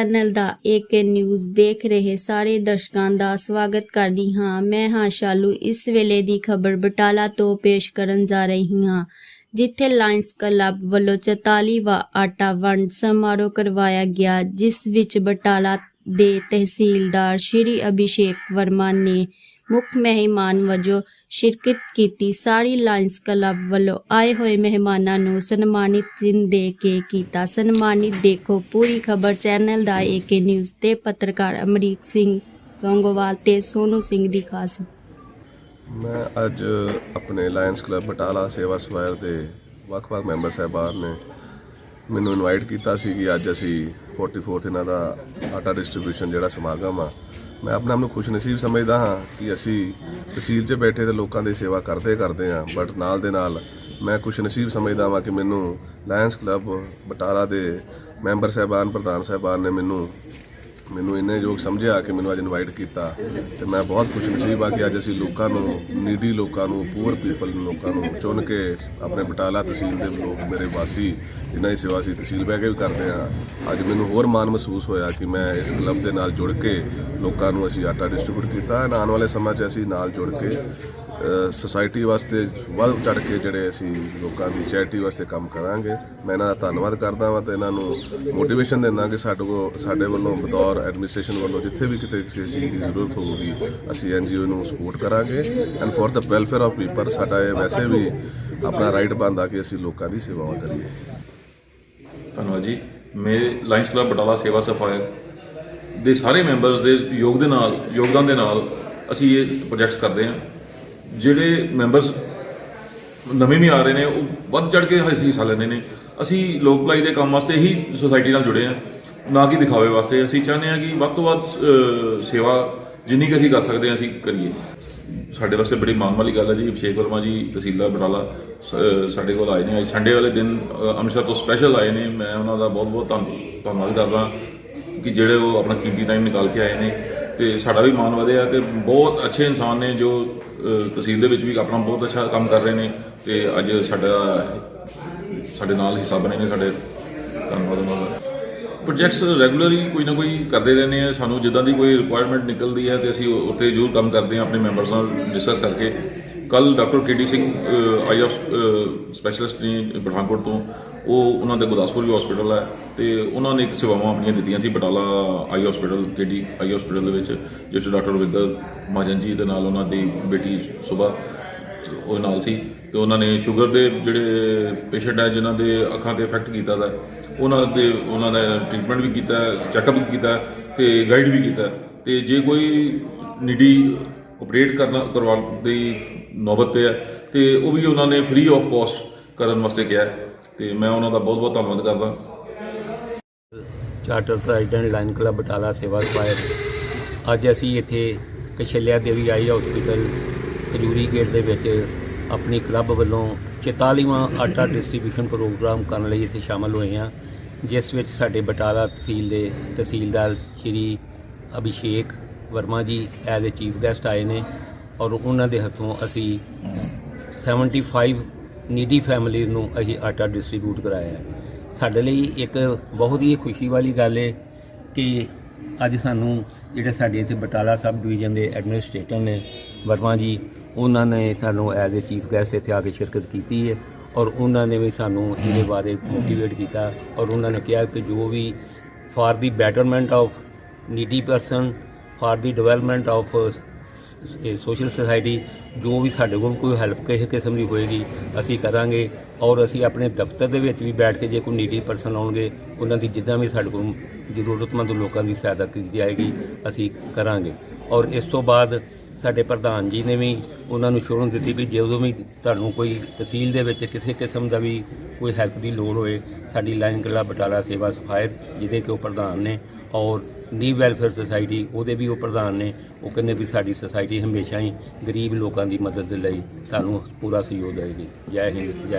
Channel ਦਾ ਏਕੇ news ਦੇਖ ਰਹੇ ਸਾਰੇ ਦਰਸ਼ਕਾਂ ਦਾ ਸਵਾਗਤ ਕਰਦੀ ਹਾਂ। ਮੈਂ ਹਾਂ ਸ਼ਾਲੂ। ਇਸ ਵੇਲੇ ਦੀ ਖਬਰ ਬਟਾਲਾ ਤੋਂ ਪੇਸ਼ ਕਰਨ ਜਾ ਰਹੀ ਹਾਂ। ਜਿੱਥੇ ਲਾਇਨਸ ਕਲੱਬ ਵੱਲੋਂ 44ਵਾਂ ਆਟਾ ਵੰਡ ਸਮਾਰੋਹ ਕਰਵਾਇਆ ਗਿਆ, ਜਿਸ ਵਿੱਚ ਬਟਾਲਾ ਦੇ ਤਹਿਸੀਲਦਾਰ ਸ਼੍ਰੀ ਅਭਿਸ਼ੇਕ ਵਰਮਾ ਨੇ ਮੁੱਖ ਮਹਿਮਾਨ ਵਜੋਂ ਸ਼ਿਰਕਤ ਕੀਤੀ। ਸਾਰੀ ਲਾਇਨਸ ਕਲੱਬ ਵੱਲੋਂ ਆਏ ਹੋਏ ਮਹਿਮਾਨਾਂ ਨੂੰ ਸਨਮਾਨਿਤ ਚਿੰਨ੍ਹ ਦੇ ਕੇ ਕੀਤਾ। ਸਨਮਾਨਿਤ ਦੇਖੋ, ਪੂਰੀ ਖਬਰ ਚੈਨਲ ਦਾ ਏਕੇ ਨਿਊਜ਼ ਤੇ ਪੱਤਰਕਾਰ ਅਮਰੀਕ ਸਿੰਘ ਲੌਂਗੋਵਾਲ ਤੇ ਸੋਨੂ ਸਿੰਘ ਦੀ ਖਾਸ। ਮੈਂ ਅੱਜ ਆਪਣੇ ਲਾਇਨਸ ਕਲੱਬ ਬਟਾਲਾ ਸੇਵਾ ਸਵਾਇਰ ਦੇ ਵੱਖ-ਵੱਖ ਮੈਂਬਰ ਸਾਹਿਬਾਨ ਨੇ ਮੈਨੂੰ ਇਨਵਾਈਟ ਕੀਤਾ ਸੀ ਕਿ ਅੱਜ ਅਸੀਂ 44th ਇਹਨਾਂ ਦਾ ਆਟਾ ਡਿਸਟ੍ਰੀਬਿਊਸ਼ਨ ਜਿਹੜਾ ਸਮਾਗਮ ਆ, ਮੈਂ ਆਪਣੇ ਆਪ ਨੂੰ ਖੁਸ਼ਨਸੀਬ ਸਮਝਦਾ ਹਾਂ ਕਿ ਅਸੀਂ ਤਹਿਸੀਲ 'ਚ ਬੈਠੇ ਤੇ ਲੋਕਾਂ ਦੀ ਸੇਵਾ ਕਰਦੇ ਕਰਦੇ ਹਾਂ ਬਟ ਨਾਲ ਦੇ ਨਾਲ ਮੈਂ ਖੁਸ਼ਨਸੀਬ ਸਮਝਦਾ ਹਾਂ ਕਿ ਮੈਨੂੰ ਲਾਇਨਸ ਕਲੱਬ ਬਟਾਲਾ ਦੇ ਮੈਂਬਰ ਸਾਹਿਬਾਨ, ਪ੍ਰਧਾਨ ਸਾਹਿਬਾਨ ਨੇ ਮੈਨੂੰ ਮੈਨੂੰ ਇੰਨੇ ਯੋਗ ਸਮਝਿਆ ਕਿ ਮੈਨੂੰ ਅੱਜ ਇਨਵਾਈਟ ਕੀਤਾ ਤੇ ਮੈਂ ਬਹੁਤ ਖੁਸ਼ਨਸੀਬ ਆ ਕਿ ਅੱਜ ਅਸੀਂ ਲੋਕਾਂ ਨੂੰ ਨੀਡੀ ਲੋਕਾਂ ਨੂੰ ਪੂਅਰ ਪੀਪਲ ਲੋਕਾਂ ਨੂੰ ਚੁਣ ਕੇ ਆਪਣੇ ਬਟਾਲਾ ਤਹਿਸੀਲ ਦੇ ਲੋਕ ਮੇਰੇ ਵਾਸੀ, ਜਿਨ੍ਹਾਂ ਦੀ ਸੇਵਾ ਅਸੀਂ ਤਹਿਸੀਲ ਬਹਿ ਕੇ ਵੀ ਕਰਦੇ ਆ ਅੱਜ ਮੈਨੂੰ ਹੋਰ ਮਾਣ ਮਹਿਸੂਸ ਹੋਇਆ ਕਿ ਮੈਂ ਇਸ ਕਲੱਬ ਦੇ ਨਾਲ ਜੁੜ ਕੇ ਲੋਕਾਂ ਨੂੰ ਅਸੀਂ ਆਟਾ ਡਿਸਟ੍ਰੀਬਿਊਟ ਕੀਤਾ। ਆਉਣ ਵਾਲੇ ਸਮਾਂ 'ਚ ਅਸੀਂ ਨਾਲ ਜੁੜ ਕੇ ਸੋਸਾਇਟੀ ਵਾਸਤੇ ਵੱਧ ਚੜ ਕੇ ਜਿਹੜੇ ਅਸੀਂ ਲੋਕਾਂ ਦੀ ਚੈਰਿਟੀ ਵਾਸਤੇ ਕੰਮ ਕਰਾਂਗੇ। ਮੈਂ ਇਹਨਾਂ ਦਾ ਧੰਨਵਾਦ ਕਰਦਾ ਵਾਂ ਤੇ ਇਹਨਾਂ ਨੂੰ ਮੋਟੀਵੇਸ਼ਨ ਦਿੰਦਾ ਕਿ ਸਾਡੇ ਕੋ ਸਾਡੇ ਵੱਲੋਂ ਬਤੌਰ ਐਡਮਿਨਿਸਟ੍ਰੇਸ਼ਨ ਵੱਲੋਂ ਜਿੱਥੇ ਵੀ ਕਿਤੇ ਕਿਸੇ ਚੀਜ਼ ਦੀ ਜ਼ਰੂਰਤ ਹੋਊਗੀ, ਅਸੀਂ ਐਨਜੀਓ ਨੂੰ ਸਪੋਰਟ ਕਰਾਂਗੇ। And for the welfare of people ਸਾਡਾ ਇਹ ਵੈਸੇ ਵੀ ਆਪਣਾ ਰਾਈਟ ਬਣਦਾ ਕਿ ਅਸੀਂ ਲੋਕਾਂ ਦੀ ਸੇਵਾਵਾਂ ਕਰੀਏ। ਧੰਨਵਾਦ ਜੀ। ਮੇਰੇ ਲਾਇੰਸ ਕਲੱਬ ਬਟਾਲਾ ਸੇਵਾ ਸਫਾਇਰ ਦੇ ਸਾਰੇ ਮੈਂਬਰਸ ਦੇ ਯੋਗ ਦੇ ਨਾਲ, ਯੋਗਦਾਨ ਦੇ ਨਾਲ ਅਸੀਂ ਇਹ ਪ੍ਰੋਜੈਕਟਸ ਕਰਦੇ ਹਾਂ। ਜਿਹੜੇ ਮੈਂਬਰਸ ਨਵੇਂ ਵੀ ਆ ਰਹੇ ਨੇ, ਉਹ ਵੱਧ ਚੜ ਕੇ ਹਿੱਸਾ ਲੈਂਦੇ ਨੇ। ਅਸੀਂ ਲੋਕ ਭਲਾਈ ਦੇ ਕੰਮ ਵਾਸਤੇ ਹੀ ਸੁਸਾਇਟੀ ਨਾਲ ਜੁੜੇ ਹਾਂ। ਨਾ ਕਿ ਦਿਖਾਵੇ ਵਾਸਤੇ। ਅਸੀਂ ਚਾਹੁੰਦੇ ਹਾਂ ਕਿ ਵੱਧ ਤੋਂ ਵੱਧ ਸੇਵਾ ਜਿੰਨੀ ਕਿ ਅਸੀਂ ਕਰ ਸਕਦੇ ਹਾਂ, ਅਸੀਂ ਕਰੀਏ। ਸਾਡੇ ਵਾਸਤੇ ਬੜੀ ਮਾਣ ਵਾਲੀ ਗੱਲ ਹੈ ਜੀ। ਅਭਿਸ਼ੇਕ ਵਰਮਾ ਜੀ, ਤਹਿਸੀਲਦਾਰ ਬਟਾਲਾ, ਸ- ਸਾਡੇ ਕੋਲ ਆਏ ਨੇ। ਅੱਜ ਸੰਡੇ ਵਾਲੇ ਦਿਨ ਅੰਮ੍ਰਿਤਸਰ ਤੋਂ ਸਪੈਸ਼ਲ ਆਏ ਨੇ। ਮੈਂ ਉਹਨਾਂ ਦਾ ਬਹੁਤ ਬਹੁਤ ਧੰਨ, ਧੰਨਵਾਦ ਕਰਦਾ ਕਿ ਜਿਹੜੇ ਉਹ ਆਪਣਾ ਕੀਮਤੀ ਟਾਈਮ ਨਿਕਾਲ ਕੇ ਆਏ ਨੇ। ਤੇ ਸਾਡਾ ਵੀ ਮਾਣ ਵਧਿਆ ਤੇ ਬਹੁਤ ਅੱਛੇ ਇਨਸਾਨ ਨੇ ਜੋ ਤਹਿਸੀਲ ਦੇ ਵਿੱਚ ਵੀ ਆਪਣਾ ਬਹੁਤ ਅੱਛਾ ਕੰਮ ਕਰ ਰਹੇ ਨੇ ਤੇ ਅੱਜ ਸਾਡਾ ਸਾਡੇ ਨਾਲ ਹਿੱਸਾ ਬਣੇ ਨੇ ਸਾਡੇ ਧੰਨਵਾਦ ਉਹਨਾਂ ਦਾ। ਪ੍ਰੋਜੈਕਟਸ ਰੈਗੂਲਰਲੀ ਕੋਈ ਨਾ ਕੋਈ ਕਰਦੇ ਰਹਿੰਦੇ ਆ। ਸਾਨੂੰ ਜਿੱਦਾਂ ਦੀ ਕੋਈ ਰਿਕੁਆਇਰਮੈਂਟ ਨਿਕਲਦੀ ਹੈ ਤੇ ਅਸੀਂ ਉਹ- ਉੱਤੇ ਜ਼ਰੂਰ ਕੰਮ ਕਰਦੇ ਹਾਂ, ਆਪਣੇ ਮੈਂਬਰਸ ਨਾਲ ਡਿਸਕਸ ਕਰਕੇ। ਕੱਲ doctor KD Singh eye of specialist ਨੇ ਪਠਾਨਕੋਟ ਤੋਂ ਉਹ ਉਹਨਾਂ ਦੇ ਗੁਰਦਾਸਪੁਰ ਵੀ ਹਸਪੀਟਲ ਹੈ ਤੇ ਉਹਨਾਂ ਨੇ ਇੱਕ ਸੇਵਾਵਾਂ ਆਪਣੀਆਂ ਦਿੱਤੀਆਂ ਸੀ Batala eye hospital KD eye hospital ਦੇ ਵਿੱਚ ਜਿਸ 'ਚ ਡਾਕਟਰ ਰਵਿੰਦਰ ਮਹਾਜਨ ਜੀ ਦੇ ਨਾਲ ਉਹਨਾਂ ਦੀ ਬੇਟੀ ਸੁਬਾ, ਉਹ ਨਾਲ ਸੀ ਤੇ ਉਹਨਾਂ ਨੇ ਸ਼ੂਗਰ ਦੇ ਜਿਹੜੇ ਪੇਸ਼ੈਂਟ ਹੈ, ਜਿਨ੍ਹਾਂ ਦੇ ਅੱਖਾਂ ਤੇ ਇਫੈਕਟ ਕੀਤਾ ਦਾ, ਉਹਨਾਂ ਦੇ, ਉਹਨਾਂ ਦਾ ਟ੍ਰੀਟਮੈਂਟ ਵੀ ਕੀਤਾ ਚੈੱਕਅਪ ਵੀ ਕੀਤਾ ਤੇ ਗਾਈਡ ਵੀ ਕੀਤਾ। ਤੇ ਜੇ ਕੋਈ ਨਿਡੀ ਆਪਰੇਟ ਕਰਨਾ, ਕਰਵਾਉਣ ਦੀ ਨੌਬਤ ਤੇ ਹੈ, ਤੇ ਉਹ ਵੀ ਉਹਨਾਂ ਨੇ ਫ੍ਰੀ ਆਫ ਕਾਸਟ ਕਰਨ ਵਾਸਤੇ ਕਿਹਾ ਤੇ ਮੈਂ ਉਹਨਾਂ ਦਾ ਬਹੁਤ ਬਹੁਤ ਧੰਨਵਾਦ ਕਰਦਾ। Charter president lion club Batala ਸੇਵਾ ਸਫਾਇਰ ਅੱਜ ਅਸੀਂ ਇੱਥੇ Kaushalya Devi eye hospital Khajuri gate ਦੇ ਵਿੱਚ ਆਪਣੀ ਕਲੱਬ ਵੱਲੋਂ 44ਵਾਂ ਆਟਾ ਡਿਸਟ੍ਰੀਬਿਊਸ਼ਨ ਪ੍ਰੋਗਰਾਮ ਕਰਨ ਲਈ ਇੱਥੇ ਸ਼ਾਮਲ ਹੋਏ ਹਾਂ, ਜਿਸ ਵਿੱਚ ਸਾਡੇ ਬਟਾਲਾ ਤਹਿਸੀਲ ਦੇ ਤਹਿਸੀਲਦਾਰ ਸ਼੍ਰੀ ਅਭਿਸ਼ੇਕ ਵਰਮਾ ਜੀ ਐਜ਼ ਅ ਚੀਫ ਗੈਸਟ ਆਏ ਨੇ ਔਰ ਉਹਨਾਂ ਦੇ ਹੱਥੋਂ ਅਸੀਂ 75 ਨੀਡੀ ਫੈਮਿਲੀ ਨੂੰ ਅਸੀਂ ਆਟਾ ਡਿਸਟ੍ਰੀਬਿਊਟ ਕਰਾਇਆ ਹੈ। ਸਾਡੇ ਲਈ ਇੱਕ ਬਹੁਤ ਹੀ ਖੁਸ਼ੀ ਵਾਲੀ ਗੱਲ ਹੈ ਕਿ ਅੱਜ ਸਾਨੂੰ ਜਿਹੜੇ ਸਾਡੇ ਇੱਥੇ ਬਟਾਲਾ ਸਬ ਡਿਵੀਜ਼ਨ ਦੇ ਐਡਮਿਨਿਸਟ੍ਰੇਟਰ ਨੇ ਵਰਮਾ ਜੀ, ਉਹਨਾਂ ਨੇ ਸਾਨੂੰ ਐਜ਼ ਅ ਚੀਫ ਗੈਸਟ ਇੱਥੇ ਆ ਕੇ ਸ਼ਿਰਕਤ ਕੀਤੀ ਹੈ ਔਰ ਉਹਨਾਂ ਨੇ ਵੀ ਸਾਨੂੰ ਇਹਦੇ ਬਾਰੇ ਮੋਟੀਵੇਟ ਕੀਤਾ ਔਰ ਉਹਨਾਂ ਨੇ ਕਿਹਾ ਕਿ ਜੋ ਵੀ for the betterment of needy person, for the development of social society ਜੋ ਵੀ ਸਾਡੇ ਕੋਲ ਕੋਈ ਹੈਲਪ ਕਿਸੇ ਕਿਸਮ ਦੀ ਹੋਏਗੀ, ਅਸੀਂ ਕਰਾਂਗੇ ਔਰ ਅਸੀਂ ਆਪਣੇ ਦਫ਼ਤਰ ਦੇ ਵਿੱਚ ਵੀ ਬੈਠ ਕੇ ਜੇ ਕੋਈ ਨੀਡੀ ਪਰਸਨ ਆਉਣਗੇ, ਉਹਨਾਂ ਦੀ ਜਿੱਦਾਂ ਵੀ ਸਾਡੇ ਕੋਲ ਜ਼ਰੂਰਤਮੰਦ ਲੋਕਾਂ ਦੀ ਸਹਾਇਤਾ ਕੀਤੀ ਜਾਏਗੀ, ਅਸੀਂ ਕਰਾਂਗੇ। ਔਰ ਇਸ ਤੋਂ ਬਾਅਦ ਸਾਡੇ ਪ੍ਰਧਾਨ ਜੀ ਨੇ ਵੀ ਉਹਨਾਂ ਨੂੰ ਸ਼ੋਰਨ ਦਿੱਤੀ ਵੀ ਜਦੋਂ ਵੀ ਤੁਹਾਨੂੰ ਕੋਈ ਤਹਿਸੀਲ ਦੇ ਵਿੱਚ ਕਿਸੇ ਕਿਸਮ ਦਾ ਵੀ ਕੋਈ ਹੈਲਪ ਦੀ ਲੋੜ ਹੋਏ, ਸਾਡੀ ਲਾਈਨ ਕਲਾ ਬਟਾਲਾ ਸੇਵਾ ਸਫਾਇਰ ਜਿਹਦੇ ਕਿ ਉਹ ਪ੍ਰਧਾਨ ਨੇ ਔਰ ਨੀ ਵੈਲਫੇਅਰ ਸੁਸਾਇਟੀ, ਉਹਦੇ ਵੀ ਉਹ ਪ੍ਰਧਾਨ ਨੇ, ਉਹ ਕਹਿੰਦੇ ਵੀ ਸਾਡੀ ਸੁਸਾਇਟੀ ਹਮੇਸ਼ਾ ਹੀ ਗਰੀਬ ਲੋਕਾਂ ਦੀ ਮਦਦ ਦੇ ਲਈ ਸਾਨੂੰ ਪੂਰਾ ਸਹਿਯੋਗ ਦੇਵੇਗੀ। ਜੈ ਹਿੰਦ, ਜੈ